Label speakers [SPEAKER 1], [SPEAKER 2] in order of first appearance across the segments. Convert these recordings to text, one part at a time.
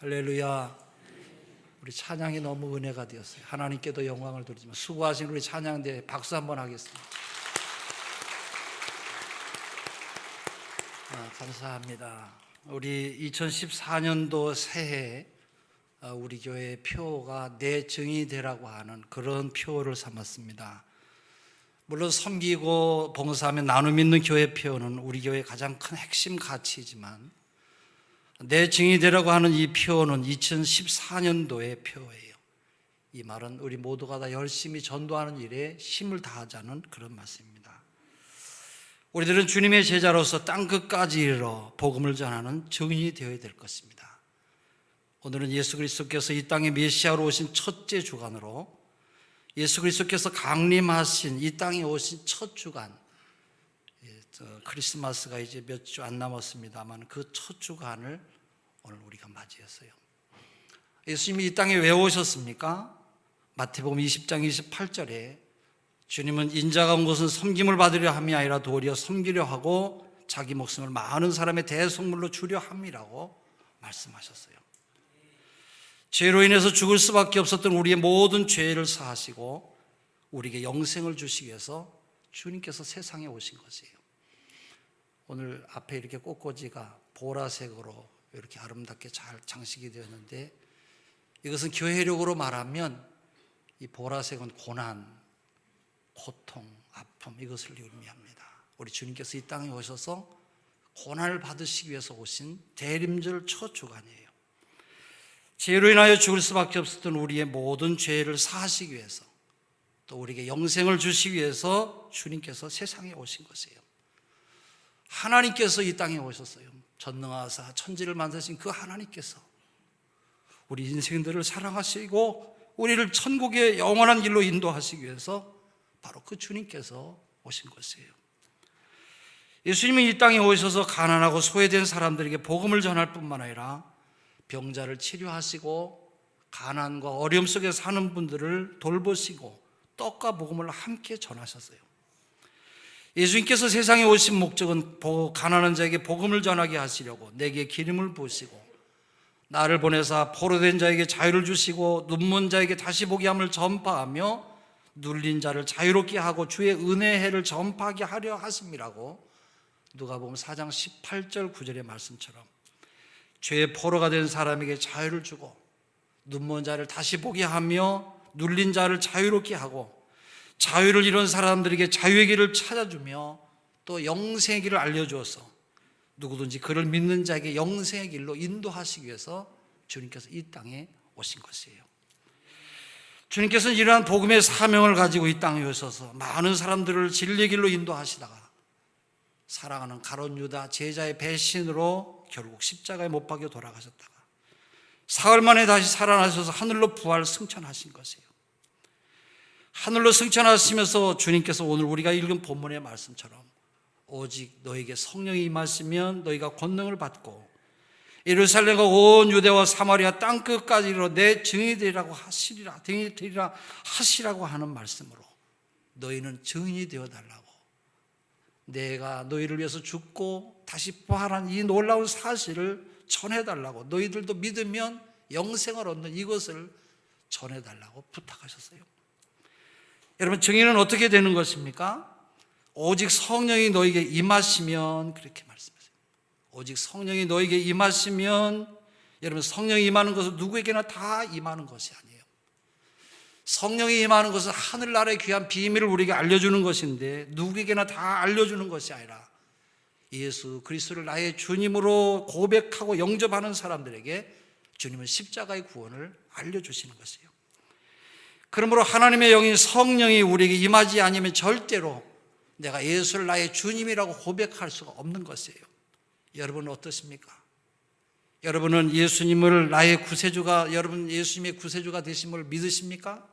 [SPEAKER 1] 할렐루야. 우리 찬양이 너무 은혜가 되었어요. 하나님께도 영광을 돌리지만 수고하신 우리 찬양대 박수 한번 하겠습니다. 아, 감사합니다. 우리 2014년도 새해 아, 우리 교회 표가 내 증이 되라고 하는 그런 표를 삼았습니다. 물론 섬기고 봉사하며 나눔 있는 교회 표는 우리 교회의 가장 큰 핵심 가치이지만 내 증이 되라고 하는 이 표는 2014년도의 표예요. 이 말은 우리 모두가 다 열심히 전도하는 일에 힘을 다하자는 그런 말씀입니다. 우리들은 주님의 제자로서 땅 끝까지 이르러 복음을 전하는 증인이 되어야 될 것입니다. 오늘은 예수 그리스도께서 이 땅에 메시아로 오신 첫째 주간으로 예수 그리스도께서 강림하신 이 땅에 오신 첫 주간 예, 저 크리스마스가 이제 몇 주 안 남았습니다만 그 첫 주간을 오늘 우리가 맞이했어요. 예수님이 이 땅에 왜 오셨습니까? 마태복음 20장 28절에 주님은 인자가 온 것은 섬김을 받으려 함이 아니라 도리어 섬기려 하고 자기 목숨을 많은 사람의 대속물로 주려 함이라고 말씀하셨어요. 죄로 인해서 죽을 수밖에 없었던 우리의 모든 죄를 사하시고 우리에게 영생을 주시기 위해서 주님께서 세상에 오신 것이에요. 오늘 앞에 이렇게 꽃꽂이가 보라색으로 이렇게 아름답게 잘 장식이 되었는데 이것은 교회력으로 말하면 이 보라색은 고난, 고통, 아픔 이것을 의미합니다. 우리 주님께서 이 땅에 오셔서 고난을 받으시기 위해서 오신 대림절 첫 주간이에요. 죄로 인하여 죽을 수밖에 없었던 우리의 모든 죄를 사하시기 위해서 또 우리에게 영생을 주시기 위해서 주님께서 세상에 오신 것이에요. 하나님께서 이 땅에 오셨어요. 전능하사 천지를 만드신 그 하나님께서 우리 인생들을 사랑하시고 우리를 천국의 영원한 길로 인도하시기 위해서 바로 그 주님께서 오신 것이에요. 예수님이 이 땅에 오셔서 가난하고 소외된 사람들에게 복음을 전할 뿐만 아니라 병자를 치료하시고 가난과 어려움 속에 사는 분들을 돌보시고 떡과 복음을 함께 전하셨어요. 예수님께서 세상에 오신 목적은 가난한 자에게 복음을 전하게 하시려고 내게 기름을 부으시고 나를 보내사 포로된 자에게 자유를 주시고 눈먼 자에게 다시 보게 함을 전파하며 눌린 자를 자유롭게 하고 주의 은혜의 해를 전파하게 하려 하심이라고 누가 보면 4장 18절 9절의 말씀처럼 죄의 포로가 된 사람에게 자유를 주고 눈먼 자를 다시 보게 하며 눌린 자를 자유롭게 하고 자유를 잃은 사람들에게 자유의 길을 찾아주며 또 영생의 길을 알려주어서 누구든지 그를 믿는 자에게 영생의 길로 인도하시기 위해서 주님께서 이 땅에 오신 것이에요. 주님께서는 이러한 복음의 사명을 가지고 이 땅에 오셔서 많은 사람들을 진리의 길로 인도하시다가 사랑하는 가론 유다 제자의 배신으로 결국 십자가에 못 박혀 돌아가셨다가 사흘 만에 다시 살아나셔서 하늘로 부활 승천하신 것이에요. 하늘로 승천하시면서 주님께서 오늘 우리가 읽은 본문의 말씀처럼 오직 너에게 성령이 임하시면 너희가 권능을 받고 예루살렘과 온 유대와 사마리아 땅 끝까지 이르러 내 증인이 되리라고 하시리라 증인이 되리라 하시라고 하는 말씀으로 너희는 증인이 되어 달라고 내가 너희를 위해서 죽고 다시 부활한 이 놀라운 사실을 전해 달라고 너희들도 믿으면 영생을 얻는 이것을 전해 달라고 부탁하셨어요. 여러분 증인은 어떻게 되는 것입니까? 오직 성령이 너에게 임하시면 그렇게 말씀하세요. 오직 성령이 너에게 임하시면 여러분 성령이 임하는 것은 누구에게나 다 임하는 것이 아니에요. 성령이 임하는 것은 하늘나라의 귀한 비밀을 우리에게 알려주는 것인데 누구에게나 다 알려주는 것이 아니라 예수 그리스도를 나의 주님으로 고백하고 영접하는 사람들에게 주님은 십자가의 구원을 알려주시는 것이에요. 그러므로 하나님의 영인 성령이 우리에게 임하지 않으면 절대로 내가 예수를 나의 주님이라고 고백할 수가 없는 것이에요. 여러분은 어떻습니까? 여러분은 예수님을 나의 구세주가 여러분 예수님의 구세주가 되심을 믿으십니까?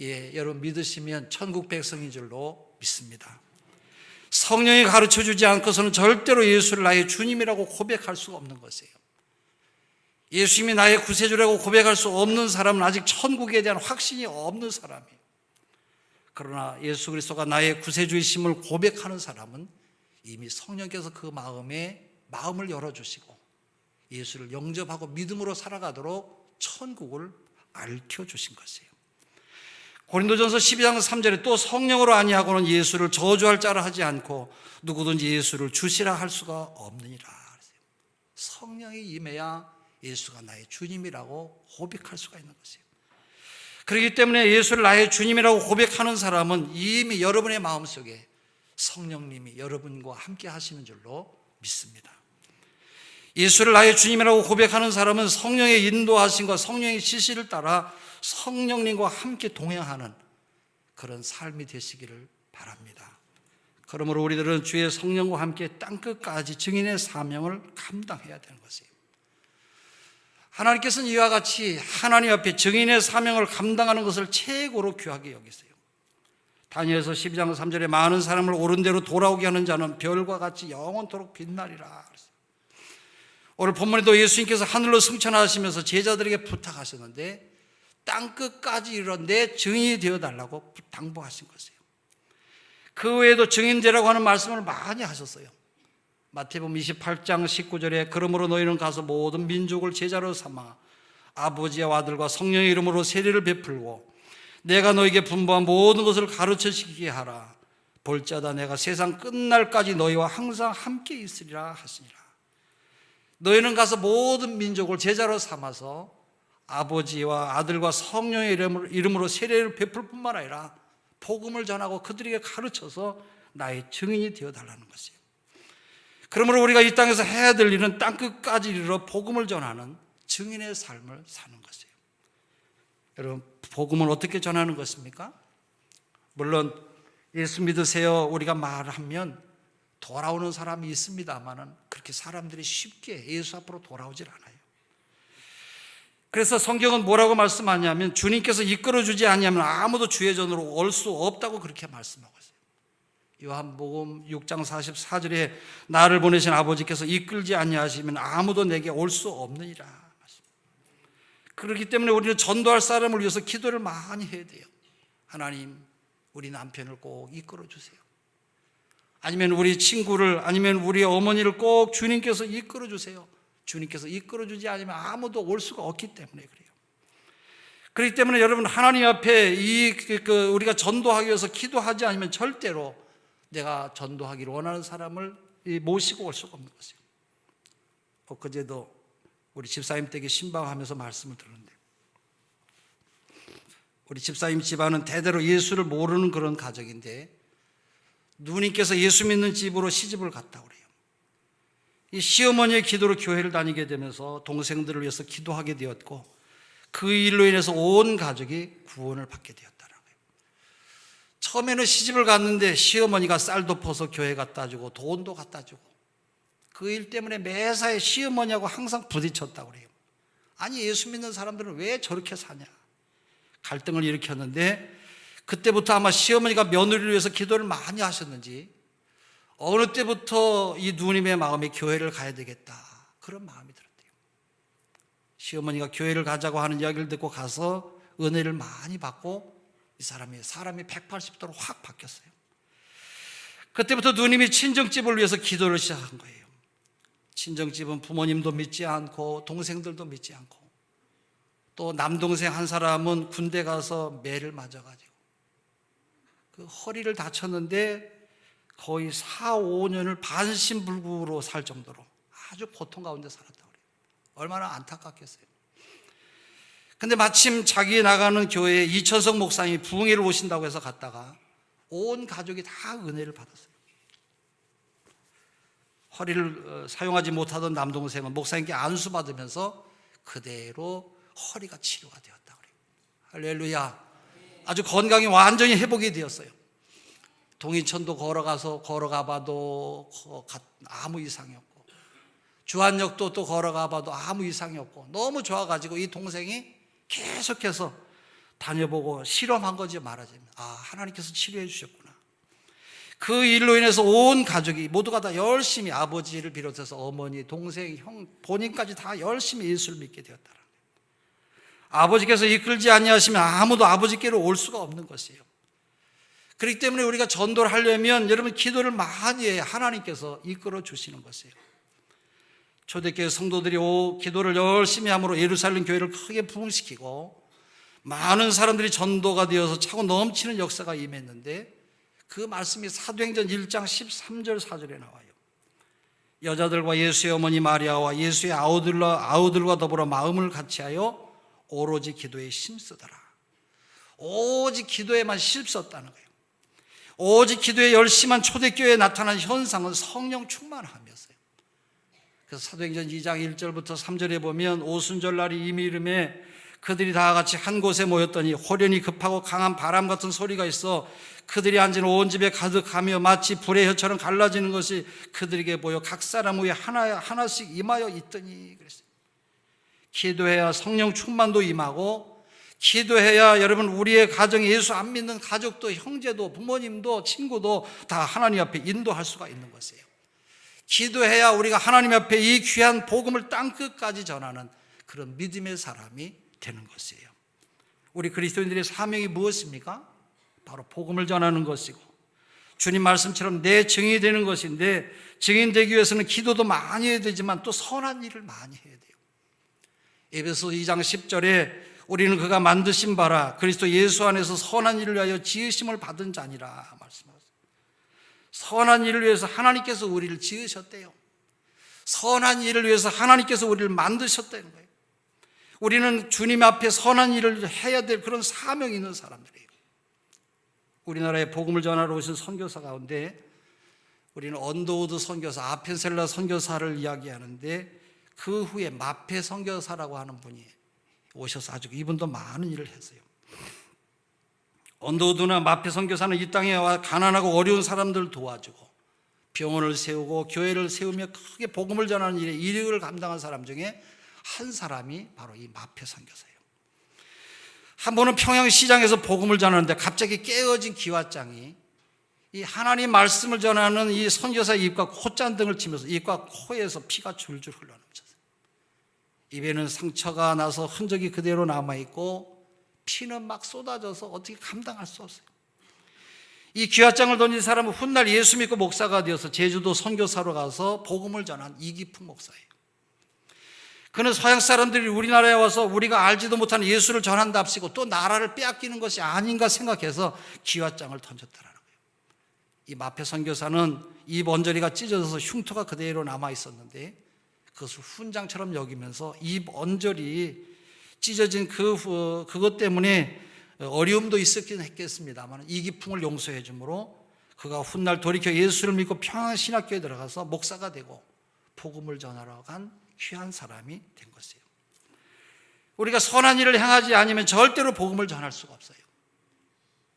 [SPEAKER 1] 예, 여러분 믿으시면 천국 백성인 줄로 믿습니다. 성령이 가르쳐 주지 않고서는 절대로 예수를 나의 주님이라고 고백할 수가 없는 것이에요. 예수님이 나의 구세주라고 고백할 수 없는 사람은 아직 천국에 대한 확신이 없는 사람이에요. 그러나 예수 그리스도가 나의 구세주이심을 고백하는 사람은 이미 성령께서 그 마음에 마음을 열어주시고 예수를 영접하고 믿음으로 살아가도록 천국을 알려 주신 것이에요. 고린도전서 12장 3절에 또 성령으로 아니하고는 예수를 저주할 자라 하지 않고 누구든지 예수를 주시라 할 수가 없느니라. 성령이 임해야 예수가 나의 주님이라고 고백할 수가 있는 것이에요. 그렇기 때문에 예수를 나의 주님이라고 고백하는 사람은 이미 여러분의 마음속에 성령님이 여러분과 함께 하시는 줄로 믿습니다. 예수를 나의 주님이라고 고백하는 사람은 성령의 인도하심과 성령의 지시를 따라 성령님과 함께 동행하는 그런 삶이 되시기를 바랍니다. 그러므로 우리들은 주의 성령과 함께 땅끝까지 증인의 사명을 감당해야 되는 것이에요. 하나님께서는 이와 같이 하나님 앞에 증인의 사명을 감당하는 것을 최고로 귀하게 여기세요. 다니엘서 12장 3절에 많은 사람을 옳은 대로 돌아오게 하는 자는 별과 같이 영원토록 빛나리라. 오늘 본문에도 예수님께서 하늘로 승천하시면서 제자들에게 부탁하셨는데 땅 끝까지 이르러 내 증인이 되어 달라고 당부하신 것이에요. 그 외에도 증인 되라고 하는 말씀을 많이 하셨어요. 마태복음 28장 19절에 그러므로 너희는 가서 모든 민족을 제자로 삼아 아버지와 아들과 성령의 이름으로 세례를 베풀고 내가 너에게 분부한 모든 것을 가르쳐 시키게 하라. 볼자다 내가 세상 끝날까지 너희와 항상 함께 있으리라 하시니라. 너희는 가서 모든 민족을 제자로 삼아서 아버지와 아들과 성령의 이름으로, 세례를 베풀 뿐만 아니라 복음을 전하고 그들에게 가르쳐서 나의 증인이 되어 달라는 것이에요. 그러므로 우리가 이 땅에서 해야 될 일은 땅 끝까지 이르러 복음을 전하는 증인의 삶을 사는 것이에요. 여러분, 복음을 어떻게 전하는 것입니까? 물론 예수 믿으세요 우리가 말하면 돌아오는 사람이 있습니다만은 그렇게 사람들이 쉽게 예수 앞으로 돌아오질 않아요. 그래서 성경은 뭐라고 말씀하냐면 주님께서 이끌어 주지 않으면 아무도 주의 전으로 올 수 없다고 그렇게 말씀하고 있어요. 요한복음 6장 44절에 나를 보내신 아버지께서 이끌지 아니하시면 아무도 내게 올 수 없느니라. 그렇기 때문에 우리는 전도할 사람을 위해서 기도를 많이 해야 돼요. 하나님, 우리 남편을 꼭 이끌어 주세요. 아니면 우리 친구를 아니면 우리 어머니를 꼭 주님께서 이끌어 주세요. 주님께서 이끌어 주지 않으면 아무도 올 수가 없기 때문에 그래요. 그렇기 때문에 여러분 하나님 앞에 이그 우리가 전도하기 위해서 기도하지 않으면 절대로 내가 전도하기를 원하는 사람을 모시고 올 수가 없는 것이에요. 엊그제도 우리 집사님 댁에 신방하면서 말씀을 들었는데 우리 집사님 집안은 대대로 예수를 모르는 그런 가정인데 누님께서 예수 믿는 집으로 시집을 갔다 그래요. 이 시어머니의 기도로 교회를 다니게 되면서 동생들을 위해서 기도하게 되었고 그 일로 인해서 온 가족이 구원을 받게 되었다라고요. 처음에는 시집을 갔는데 시어머니가 쌀도 퍼서 교회 갖다 주고 돈도 갖다 주고 그 일 때문에 매사에 시어머니하고 항상 부딪혔다고 그래요. 아니 예수 믿는 사람들은 왜 저렇게 사냐? 갈등을 일으켰는데 그때부터 아마 시어머니가 며느리를 위해서 기도를 많이 하셨는지 어느 때부터 이 누님의 마음이 교회를 가야 되겠다. 그런 마음이 들었대요. 시어머니가 교회를 가자고 하는 이야기를 듣고 가서 은혜를 많이 받고 이 사람이 사람이 180도로 확 바뀌었어요. 그때부터 누님이 친정집을 위해서 기도를 시작한 거예요. 친정집은 부모님도 믿지 않고 동생들도 믿지 않고 또 남동생 한 사람은 군대 가서 매를 맞아가지고 그 허리를 다쳤는데 거의 4, 5년을 반신불구로 살 정도로 아주 고통 가운데 살았다고 그래요. 얼마나 안타깝겠어요. 근데 마침 자기 나가는 교회에 이천석 목사님이 부흥회를 오신다고 해서 갔다가 온 가족이 다 은혜를 받았어요. 허리를 어, 사용하지 못하던 남동생은 목사님께 안수 받으면서 그대로 허리가 치료가 되었다 그래요. 할렐루야. 아주 건강이 완전히 회복이 되었어요. 동이천도 걸어가서 걸어가 봐도 아무 이상이 없고 주한역도 또 걸어가 봐도 아무 이상이 없고 너무 좋아 가지고 이 동생이 계속해서 다녀보고 실험한 거지 말하자면 아 하나님께서 치료해 주셨구나 그 일로 인해서 온 가족이 모두가 다 열심히 아버지를 비롯해서 어머니, 동생, 형, 본인까지 다 열심히 예수를 믿게 되었다라. 아버지께서 이끌지 아니하시면 아무도 아버지께로 올 수가 없는 것이에요. 그렇기 때문에 우리가 전도를 하려면 여러분 기도를 많이 해야 하나님께서 이끌어 주시는 것이에요. 초대교회 성도들이 오 기도를 열심히 함으로 예루살렘 교회를 크게 부흥시키고 많은 사람들이 전도가 되어서 차고 넘치는 역사가 임했는데 그 말씀이 사도행전 1장 13절 4절에 나와요. 여자들과 예수의 어머니 마리아와 예수의 아우들과, 아우들과 더불어 마음을 같이하여 오로지 기도에 힘쓰더라. 오직 기도에만 힘썼다는 거예요. 오직 기도에 열심한 초대교회에 나타난 현상은 성령 충만함이었어요. 그래서 사도행전 2장 1절부터 3절에 보면 오순절 날이 이미 이름에 그들이 다 같이 한 곳에 모였더니 호련히 급하고 강한 바람 같은 소리가 있어 그들이 앉은 온 집에 가득하며 마치 불의 혀처럼 갈라지는 것이 그들에게 보여 각 사람 위에 하나, 하나씩 임하여 있더니 그랬어요. 기도해야 성령 충만도 임하고 기도해야 여러분 우리의 가정에 예수 안 믿는 가족도 형제도 부모님도 친구도 다 하나님 앞에 인도할 수가 있는 것이에요. 기도해야 우리가 하나님 앞에 이 귀한 복음을 땅 끝까지 전하는 그런 믿음의 사람이 되는 것이에요. 우리 그리스도인들의 사명이 무엇입니까? 바로 복음을 전하는 것이고 주님 말씀처럼 내 증인이 되는 것인데 증인 되기 위해서는 기도도 많이 해야 되지만 또 선한 일을 많이 해야 돼요. 에베소 2장 10절에 우리는 그가 만드신 바라 그리스도 예수 안에서 선한 일을 위하여 지으심을 받은 자니라 말씀하셨어요. 선한 일을 위해서 하나님께서 우리를 지으셨대요. 선한 일을 위해서 하나님께서 우리를 만드셨다는 거예요. 우리는 주님 앞에 선한 일을 해야 될 그런 사명이 있는 사람들이에요. 우리나라에 복음을 전하러 오신 선교사 가운데 우리는 언더우드 선교사, 아펜셀라 선교사를 이야기하는데 그 후에 마페 선교사라고 하는 분이 오셔서 아주 이분도 많은 일을 했어요. 언더우드나 마페 선교사는 이 땅에 와 가난하고 어려운 사람들을 도와주고 병원을 세우고 교회를 세우며 크게 복음을 전하는 일에 일을 감당한 사람 중에 한 사람이 바로 이 마페 선교사예요. 한 번은 평양시장에서 복음을 전하는데 갑자기 깨어진 기와장이 이 하나님 말씀을 전하는 이 선교사 입과 콧잔등을 치면서 입과 코에서 피가 줄줄 흘러넘쳤어요. 입에는 상처가 나서 흔적이 그대로 남아있고 피는 막 쏟아져서 어떻게 감당할 수 없어요. 이 귀화장을 던진 사람은 훗날 예수 믿고 목사가 되어서 제주도 선교사로 가서 복음을 전한 이기풍 목사예요. 그는 서양 사람들이 우리나라에 와서 우리가 알지도 못하는 예수를 전한답시고 또 나라를 빼앗기는 것이 아닌가 생각해서 기와장을 던졌다라는 거예요. 이 마페 선교사는 입 언저리가 찢어져서 흉터가 그대로 남아 있었는데 그것을 훈장처럼 여기면서 입 언저리 찢어진 그 그것 때문에 어려움도 있었긴 했겠습니다만 이 기풍을 용서해 주므로 그가 훗날 돌이켜 예수를 믿고 평안 신학교에 들어가서 목사가 되고 복음을 전하러 간 귀한 사람이 된 것이에요. 우리가 선한 일을 행하지 않으면 절대로 복음을 전할 수가 없어요.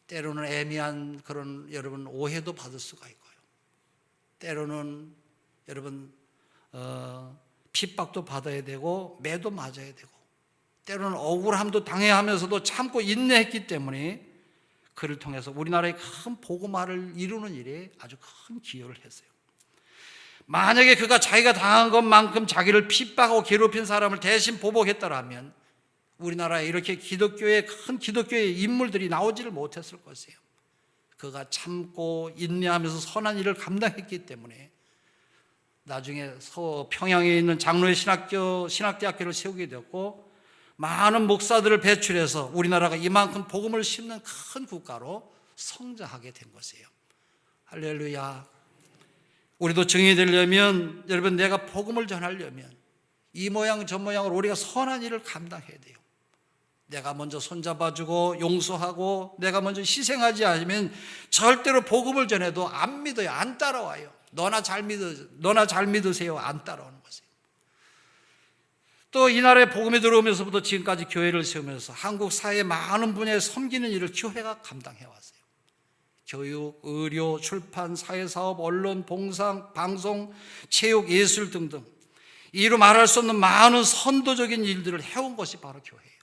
[SPEAKER 1] 때로는 애매한 그런 여러분 오해도 받을 수가 있고요. 때로는 여러분 어, 핍박도 받아야 되고 매도 맞아야 되고 때로는 억울함도 당해야 하면서도 참고 인내했기 때문에 그를 통해서 우리나라의 큰 복음화를 이루는 일에 아주 큰 기여를 했어요. 만약에 그가 자기가 당한 것만큼 자기를 핍박하고 괴롭힌 사람을 대신 보복했더라면 우리나라에 이렇게 기독교의 큰 기독교의 인물들이 나오지를 못했을 것이에요. 그가 참고 인내하면서 선한 일을 감당했기 때문에 나중에 서 평양에 있는 장로의 신학교 신학대학교를 세우게 되었고 많은 목사들을 배출해서 우리나라가 이만큼 복음을 심는 큰 국가로 성장하게 된 것이에요. 할렐루야. 우리도 증인이 되려면 여러분 내가 복음을 전하려면 이 모양 저 모양으로 우리가 선한 일을 감당해야 돼요. 내가 먼저 손잡아주고 용서하고 내가 먼저 희생하지 않으면 절대로 복음을 전해도 안 믿어요. 안 따라와요. 너나 잘 믿으, 너나 잘 믿으세요. 안 따라오는. 또 이 나라에 복음이 들어오면서부터 지금까지 교회를 세우면서 한국 사회 많은 분야에 섬기는 일을 교회가 감당해 왔어요. 교육, 의료, 출판, 사회사업, 언론, 봉상, 방송, 체육, 예술 등등 이로 말할 수 없는 많은 선도적인 일들을 해온 것이 바로 교회예요.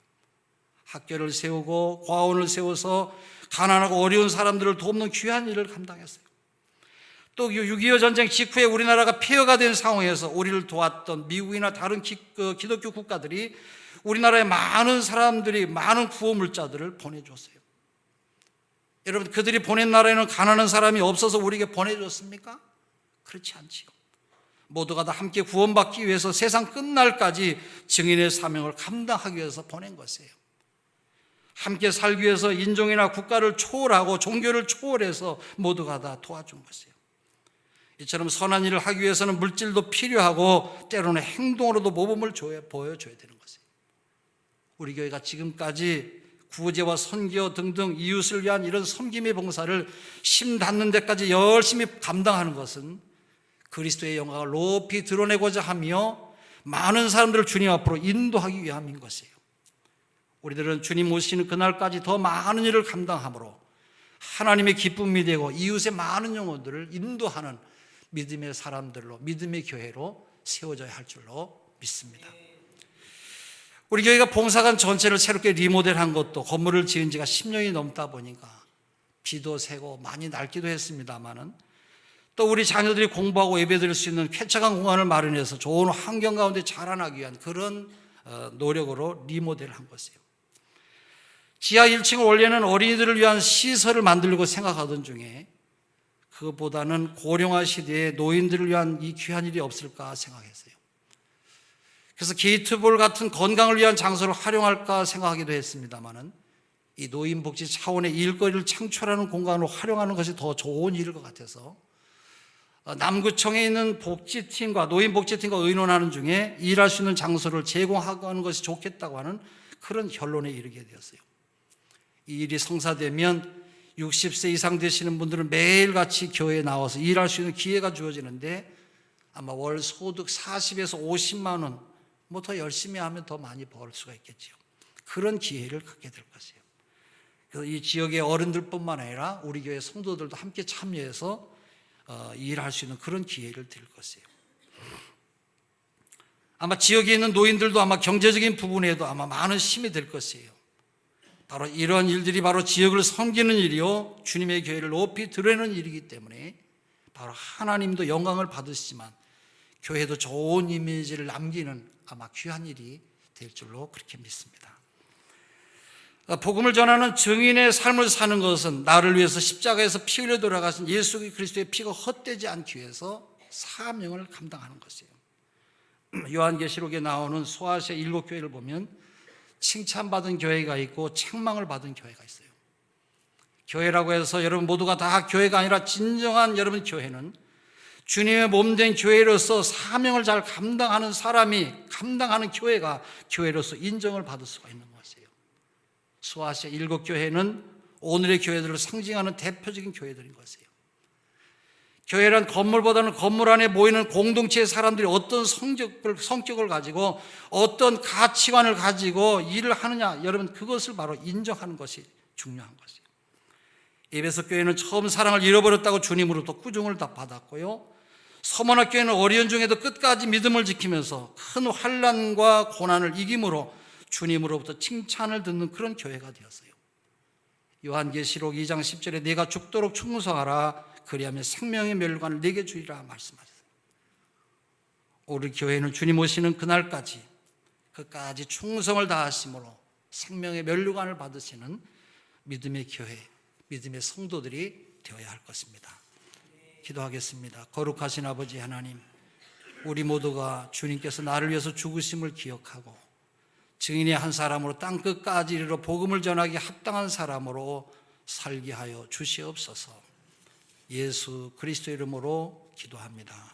[SPEAKER 1] 학교를 세우고 과원을 세워서 가난하고 어려운 사람들을 돕는 귀한 일을 감당했어요. 또 6.25 전쟁 직후에 우리나라가 폐허가 된 상황에서 우리를 도왔던 미국이나 다른 기, 그 기독교 국가들이 우리나라에 많은 사람들이 많은 구호물자들을 보내줬어요. 여러분, 그들이 보낸 나라에는 가난한 사람이 없어서 우리에게 보내줬습니까? 그렇지 않지요. 모두가 다 함께 구원받기 위해서 세상 끝날까지 증인의 사명을 감당하기 위해서 보낸 것이에요. 함께 살기 위해서 인종이나 국가를 초월하고 종교를 초월해서 모두가 다 도와준 것이에요. 이처럼 선한 일을 하기 위해서는 물질도 필요하고 때로는 행동으로도 모범을 줘야, 보여줘야 되는 것이에요. 우리 교회가 지금까지 구제와 선교 등등 이웃을 위한 이런 섬김의 봉사를 심 닿는 데까지 열심히 감당하는 것은 그리스도의 영광을 높이 드러내고자 하며 많은 사람들을 주님 앞으로 인도하기 위함인 것이에요. 우리들은 주님 오시는 그날까지 더 많은 일을 감당함으로 하나님의 기쁨이 되고 이웃의 많은 영혼들을 인도하는 믿음의 사람들로 믿음의 교회로 세워져야 할 줄로 믿습니다. 우리 교회가 봉사관 전체를 새롭게 리모델한 것도 건물을 지은 지가 10년이 넘다 보니까 비도 새고 많이 낡기도 했습니다만은 또 우리 자녀들이 공부하고 예배드릴 수 있는 쾌적한 공간을 마련해서 좋은 환경 가운데 자라나기 위한 그런 어, 노력으로 리모델한 것이에요. 지하 1층을 원래는 어린이들을 위한 시설을 만들려고 생각하던 중에 그보다는 고령화 시대에 노인들을 위한 이 귀한 일이 없을까 생각했어요. 그래서 게이트볼 같은 건강을 위한 장소를 활용할까 생각하기도 했습니다만은 이 노인복지 차원의 일거리를 창출하는 공간으로 활용하는 것이 더 좋은 일일 것 같아서 어, 남구청에 있는 복지팀과 노인복지팀과 의논하는 중에 일할 수 있는 장소를 제공하고 하는 것이 좋겠다고 하는 그런 결론에 이르게 되었어요. 이 일이 성사되면 60세 이상 되시는 분들은 매일같이 교회에 나와서 일할 수 있는 기회가 주어지는데 아마 월 소득 40에서 50만 원, 뭐 더 열심히 하면 더 많이 벌 수가 있겠죠. 그런 기회를 갖게 될 것이에요. 그래서 이 지역의 어른들뿐만 아니라 우리 교회 성도들도 함께 참여해서 어, 일할 수 있는 그런 기회를 드릴 것이에요. 아마 지역에 있는 노인들도 아마 경제적인 부분에도 아마 많은 힘이 될 것이에요. 바로 이런 일들이 바로 지역을 섬기는 일이요. 주님의 교회를 높이 드러내는 일이기 때문에 바로 하나님도 영광을 받으시지만 교회도 좋은 이미지를 남기는 아마 귀한 일이 될 줄로 그렇게 믿습니다. 복음을 전하는 증인의 삶을 사는 것은 나를 위해서 십자가에서 피 흘려 돌아가신 예수 그리스도의 피가 헛되지 않기 위해서 사명을 감당하는 것이에요. 요한계시록에 나오는 소아시아 일곱 교회를 보면 칭찬받은 교회가 있고 책망을 받은 교회가 있어요. 교회라고 해서 여러분 모두가 다 교회가 아니라 진정한 여러분 교회는 주님의 몸된 교회로서 사명을 잘 감당하는 사람이 감당하는 교회가 교회로서 인정을 받을 수가 있는 것이에요. 수아시아 일곱 교회는 오늘의 교회들을 상징하는 대표적인 교회들인 것이에요. 교회란 건물보다는 건물 안에 모이는 공동체의 사람들이 어떤 성격을, 성격을 가지고 어떤 가치관을 가지고 일을 하느냐, 여러분 그것을 바로 인정하는 것이 중요한 것이에요. 에베소 교회는 처음 사랑을 잃어버렸다고 주님으로부터 꾸중을 다 받았고요. 서머나 교회는 어려운 중에도 끝까지 믿음을 지키면서 큰 환란과 고난을 이김으로 주님으로부터 칭찬을 듣는 그런 교회가 되었어요. 요한계시록 2장 10절에 내가 죽도록 충성하라 그리하면 생명의 멸관을 내게 주리라 말씀하셨어요. 우리 교회는 주님 오시는 그날까지 그까지 충성을 다하심으로 생명의 멸관을 받으시는 믿음의 교회, 믿음의 성도들이 되어야 할 것입니다. 기도하겠습니다. 거룩하신 아버지 하나님, 우리 모두가 주님께서 나를 위해서 죽으심을 기억하고 증인의 한 사람으로 땅 끝까지 이르러 복음을 전하기 합당한 사람으로 살게 하여 주시옵소서. 예수 그리스도 이름으로 기도합니다.